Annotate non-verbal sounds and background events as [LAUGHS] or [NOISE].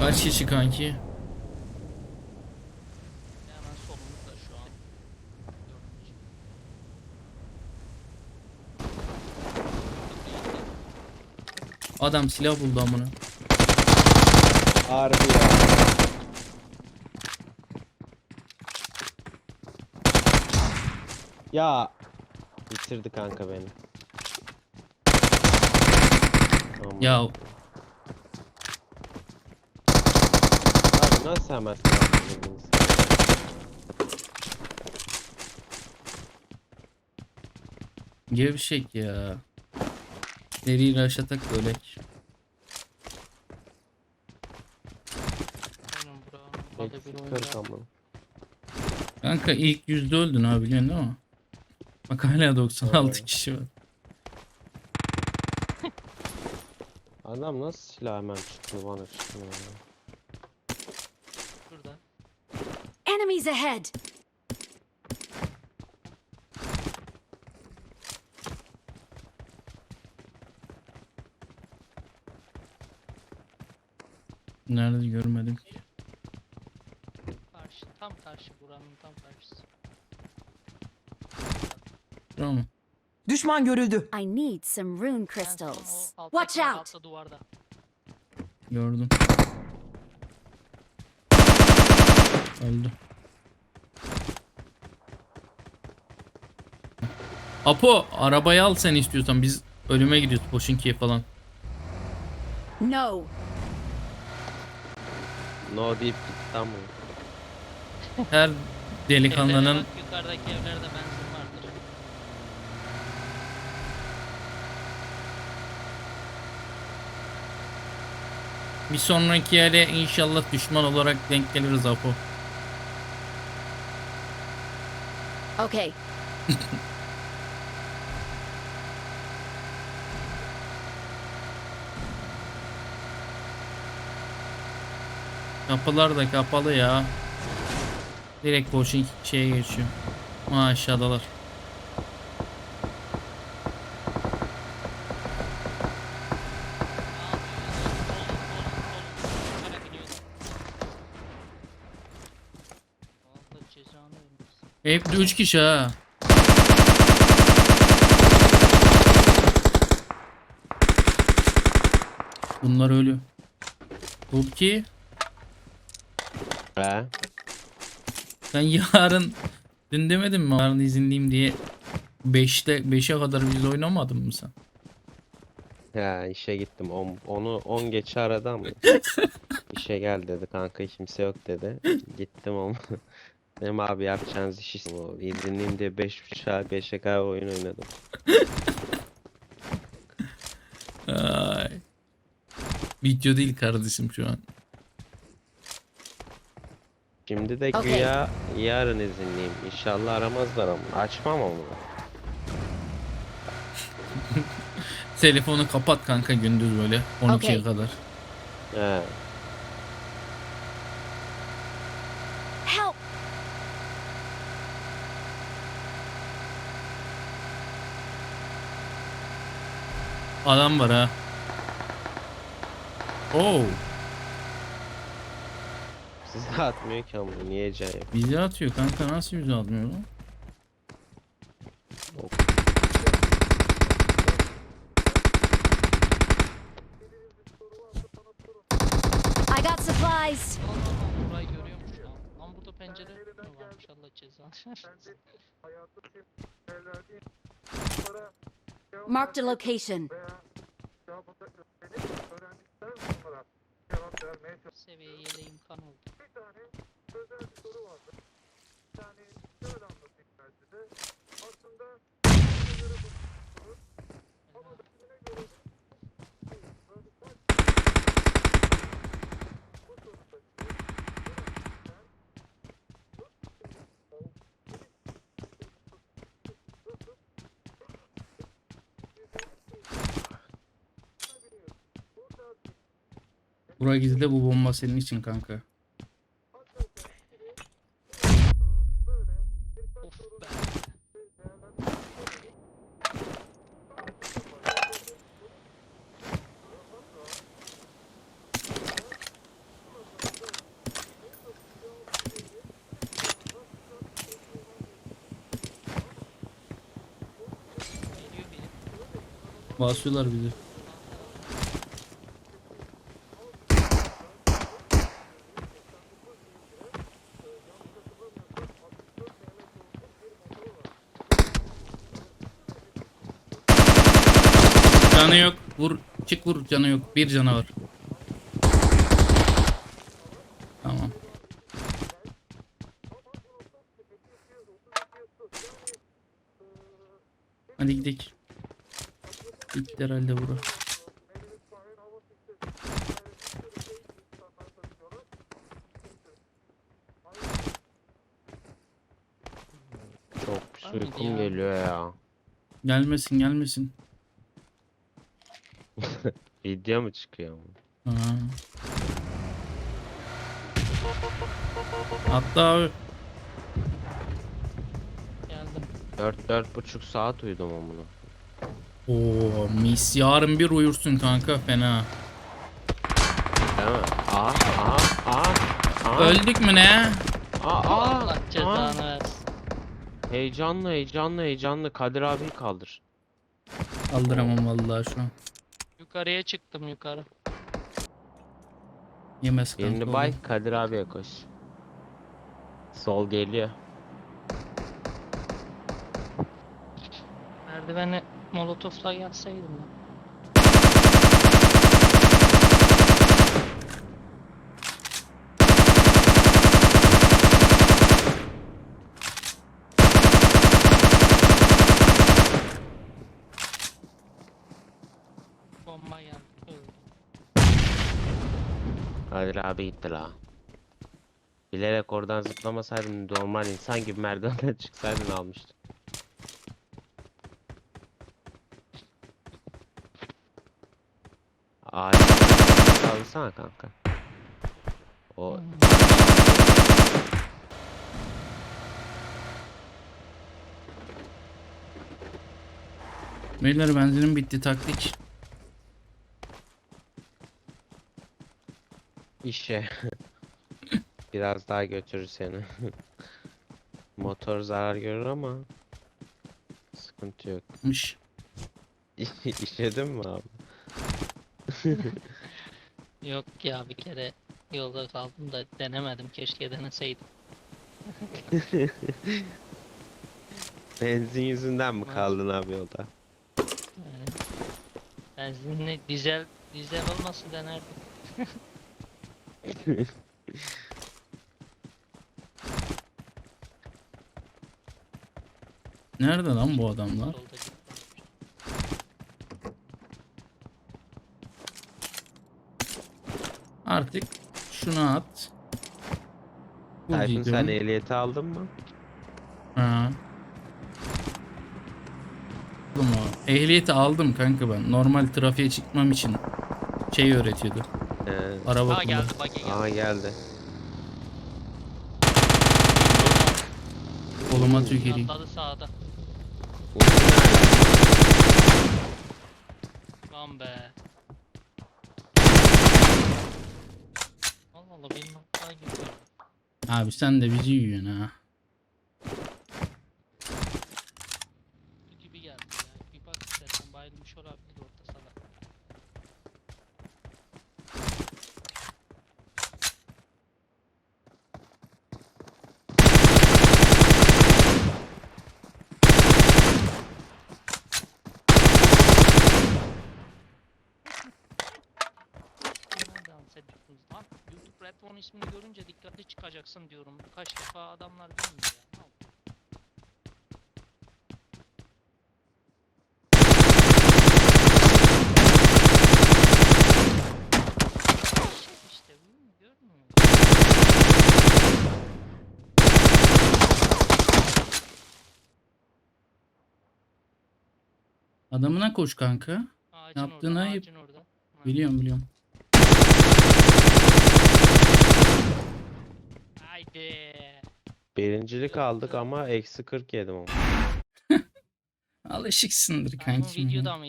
Kaç kişi kanki? Adam silah buldu amına. Harbi ya. Ya bitirdi kanka beni. Ya nasıl hemen silah bitirdiniz? gevşek ya. Deri raşatak ölek. Aynen bir Eksik oyun ya. amına. Kanka ilk yüzde öldün abi biliyorsun değil mi? Bak hala 96 Evet. kişi var. Adam nasıl silah hemen çıktı bana çıktı ya. Enemies ahead! Nerede görmedim ki. Karşı. Tam karşı buranın tam karşısı. Tamam. Düşman görüldü. I need some rune crystals. Watch out! Altta duvarda. Gördüm. Öldü. Apo arabayı al sen istiyorsan biz ölüme gidiyoruz Poşinki'ye falan. No! No deyip gitti ama. Her delikanlının Evlere bak, yukarıdaki evlerde benzin vardır. bir sonraki yere inşallah düşman olarak denk geliriz Apo. Okay, [LAUGHS] Kapılar da kapalı ya. Direkt Poşinki şeye geçiyor. Maşallahlar. Hep de 3 kişi ha. Bunlar ölüyor. Burki He? sen yarın dün demedin mi yarın izinliyim diye 5'te 5'e kadar biz oynamadın mı sen? Ya işe gittim. On, onu 10 geçe aradı ama. [LAUGHS] İşe gel dedi kanka kimse yok dedi. Gittim ama. [LAUGHS] Dedim abi yapacağınız iş işte. O İzinliyim diye 5.5'a 5'e kadar oyun oynadım. Ay. Video değil kardeşim şu an. Şimdi de Okey. güya yarın izinliyim. İnşallah aramazlar ama. Açmam ama. [LAUGHS] Telefonu kapat kanka gündüz böyle 12'ye Okey. kadar. He. help! Adam var ha. Oo, Size atmıyor ki ama niye yok? bizi atıyor kanka nasıl bizi atmıyor lan? I got supplies! Allah burayı görüyormuş lan. Lan burada pencere mi varmış Allah cezanı. Marked a location. Seviyeye de imkan oldu. Buraya gizli de bu bomba senin için kanka. Basıyorlar bizi. Canı yok. Vur. Çık vur. Canı yok. Bir canı var. Tamam. Hadi gidelim. Bitti herhalde bura. Çok uykum geliyor ya. Gelmesin gelmesin. [LAUGHS] Video mu çıkıyor? Ha. Hatta abi. Geldim. 4 dört buçuk saat uyudum onu. Oo mis yarın bir uyursun kanka fena. Değil mi? Aha aha aha. aha. Öldük mü ne? Aa, aa, Allah aa. cezanı versin. Heyecanlı heyecanlı heyecanlı Kadir abi kaldır. Kaldıramam vallahi şu an. Yukarıya çıktım yukarı. Yemez kanka. Yeni oğlum. bay Kadir abiye koş. Sol geliyor. Merdiveni molotofla gelseydim ya. Bomba geldi. Öldü. Kadir abi gitti la. Bilerek oradan zıplamasaydım normal insan gibi merdivenden [LAUGHS] çıksaydın almıştım. Ağaç kalsana kanka. O Beyler benzinim bitti taktik. İşe [LAUGHS] biraz daha götürür seni. [LAUGHS] Motor zarar görür ama sıkıntı yok. Mış. [LAUGHS] İşledin mi abi? Yok ya bir kere yolda kaldım da denemedim. Keşke deneseydim. Benzin yüzünden mi kaldın abi yolda? Yani benzinli dizel dizel olması denerdim. Nerede lan bu adamlar? Artık şunu at. Bu Tayfun sen ehliyeti aldın mı? Ha. Aldım o. Ehliyeti aldım kanka ben. Normal trafiğe çıkmam için şey öğretiyordu. Ee, Araba Aa geldi buggy geldi. aha geldi. Koluma tüküreyim. Atladı sağda. Lan be. Allah Allah benim hatta gidiyor. Abi sen de bizi yiyorsun ha. İsmini görünce dikkatli çıkacaksın diyorum. Kaç defa adamlar bilmiyor ya. Adamına koş kanka. Ağacın Yaptığın orada, ayıp. ağacın orada. Biliyorum biliyorum. Haydi. Birincilik aldık ama eksi 40 yedim ama. Alışıksındır Sen bu kanki. videoda mıydı?